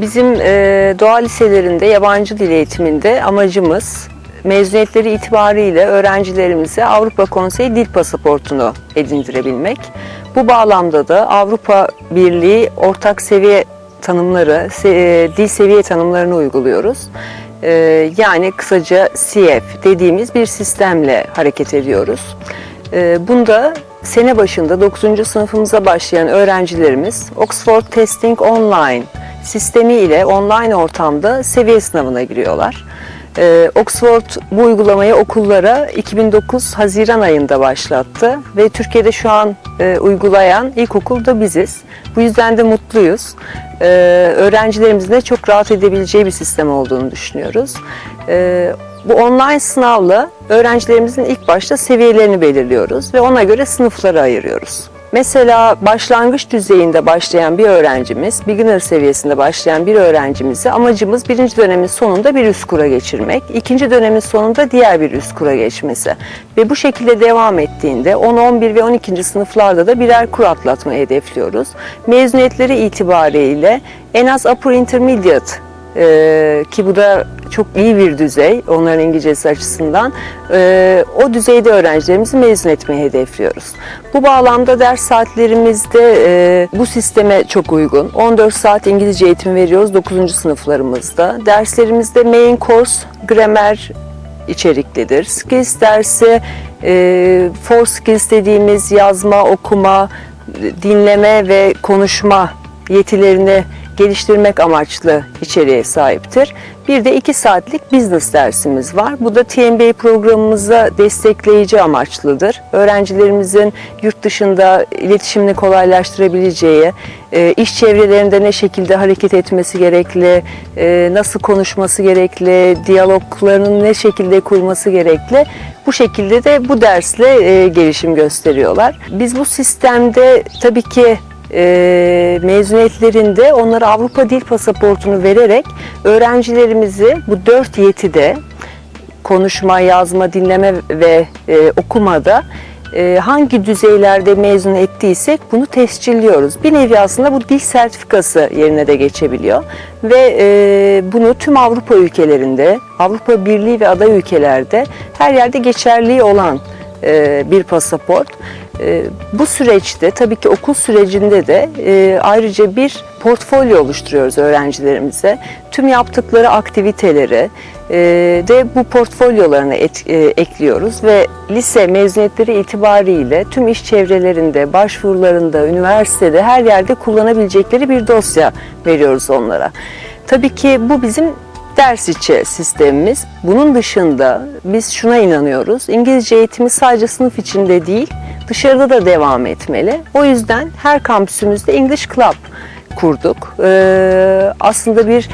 Bizim e, doğa liselerinde yabancı dil eğitiminde amacımız mezuniyetleri itibariyle öğrencilerimize Avrupa Konseyi dil pasaportunu edindirebilmek. Bu bağlamda da Avrupa Birliği ortak seviye tanımları, e, dil seviye tanımlarını uyguluyoruz. E, yani kısaca CF dediğimiz bir sistemle hareket ediyoruz. Bunda sene başında 9. sınıfımıza başlayan öğrencilerimiz Oxford Testing Online sistemi ile online ortamda seviye sınavına giriyorlar. Ee, Oxford bu uygulamayı okullara 2009 Haziran ayında başlattı ve Türkiye'de şu an e, uygulayan ilkokul da biziz. Bu yüzden de mutluyuz. Ee, öğrencilerimizin de çok rahat edebileceği bir sistem olduğunu düşünüyoruz. Ee, bu online sınavla öğrencilerimizin ilk başta seviyelerini belirliyoruz ve ona göre sınıflara ayırıyoruz. Mesela başlangıç düzeyinde başlayan bir öğrencimiz, beginner seviyesinde başlayan bir öğrencimizi amacımız birinci dönemin sonunda bir üst kura geçirmek, ikinci dönemin sonunda diğer bir üst kura geçmesi. Ve bu şekilde devam ettiğinde 10, 11 ve 12. sınıflarda da birer kur atlatmayı hedefliyoruz. Mezuniyetleri itibariyle en az upper intermediate ki bu da çok iyi bir düzey onların İngilizcesi açısından. Ee, o düzeyde öğrencilerimizi mezun etmeyi hedefliyoruz. Bu bağlamda ders saatlerimizde e, bu sisteme çok uygun. 14 saat İngilizce eğitim veriyoruz 9. sınıflarımızda. Derslerimizde main course, gramer içeriklidir. Skills dersi, e, for skills dediğimiz yazma, okuma, dinleme ve konuşma yetilerini geliştirmek amaçlı içeriğe sahiptir. Bir de 2 saatlik business dersimiz var. Bu da TMBA programımıza destekleyici amaçlıdır. Öğrencilerimizin yurt dışında iletişimini kolaylaştırabileceği, e, iş çevrelerinde ne şekilde hareket etmesi gerekli, e, nasıl konuşması gerekli, diyaloglarının ne şekilde kurması gerekli. Bu şekilde de bu dersle e, gelişim gösteriyorlar. Biz bu sistemde tabii ki e, mezuniyetlerinde onlara Avrupa Dil Pasaportunu vererek öğrencilerimizi bu dört yetide konuşma, yazma, dinleme ve e, okumada e, hangi düzeylerde mezun ettiysek bunu tescilliyoruz. Bir nevi aslında bu dil sertifikası yerine de geçebiliyor ve e, bunu tüm Avrupa ülkelerinde, Avrupa Birliği ve aday ülkelerde her yerde geçerli olan bir pasaport. E, bu süreçte tabii ki okul sürecinde de e, ayrıca bir portfolyo oluşturuyoruz öğrencilerimize. Tüm yaptıkları aktiviteleri e, de bu portfolyolarına et- e, ekliyoruz ve lise mezuniyetleri itibariyle tüm iş çevrelerinde, başvurularında, üniversitede her yerde kullanabilecekleri bir dosya veriyoruz onlara. Tabii ki bu bizim ders içi sistemimiz. Bunun dışında biz şuna inanıyoruz. İngilizce eğitimi sadece sınıf içinde değil, dışarıda da devam etmeli. O yüzden her kampüsümüzde English Club kurduk. Ee, aslında bir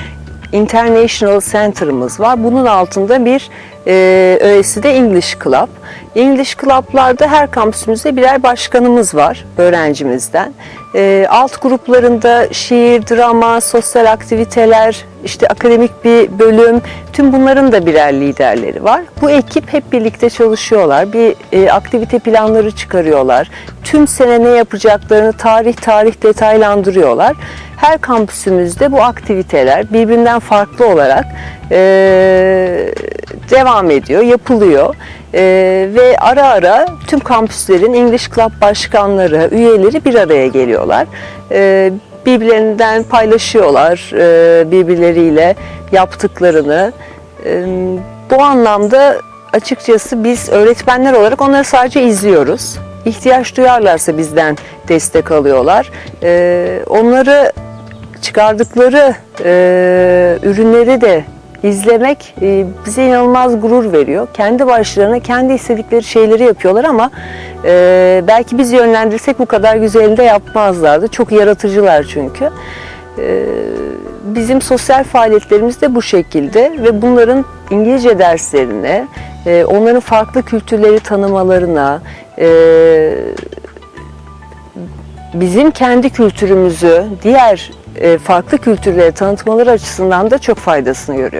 International Center'ımız var. Bunun altında bir e, öğesi de English Club. English Club'larda her kampüsümüzde birer başkanımız var öğrencimizden. E, alt gruplarında şiir, drama, sosyal aktiviteler, işte akademik bir bölüm, tüm bunların da birer liderleri var. Bu ekip hep birlikte çalışıyorlar. Bir e, aktivite planları çıkarıyorlar. Tüm sene ne yapacaklarını tarih tarih detaylandırıyorlar. Her kampüsümüzde bu aktiviteler birbirinden farklı olarak e, devam ediyor, yapılıyor. E, ve ara ara tüm kampüslerin English Club başkanları, üyeleri bir araya geliyorlar. E, birbirlerinden paylaşıyorlar e, birbirleriyle yaptıklarını. E, bu anlamda açıkçası biz öğretmenler olarak onları sadece izliyoruz. İhtiyaç duyarlarsa bizden destek alıyorlar. E, onları çıkardıkları e, ürünleri de izlemek e, bize inanılmaz gurur veriyor. Kendi başlarına kendi istedikleri şeyleri yapıyorlar ama e, belki biz yönlendirsek bu kadar güzelini de yapmazlardı. Çok yaratıcılar çünkü. E, bizim sosyal faaliyetlerimiz de bu şekilde ve bunların İngilizce derslerine, e, onların farklı kültürleri tanımalarına, e, bizim kendi kültürümüzü diğer e, farklı kültürlere tanıtmaları açısından da çok faydasını görüyorum.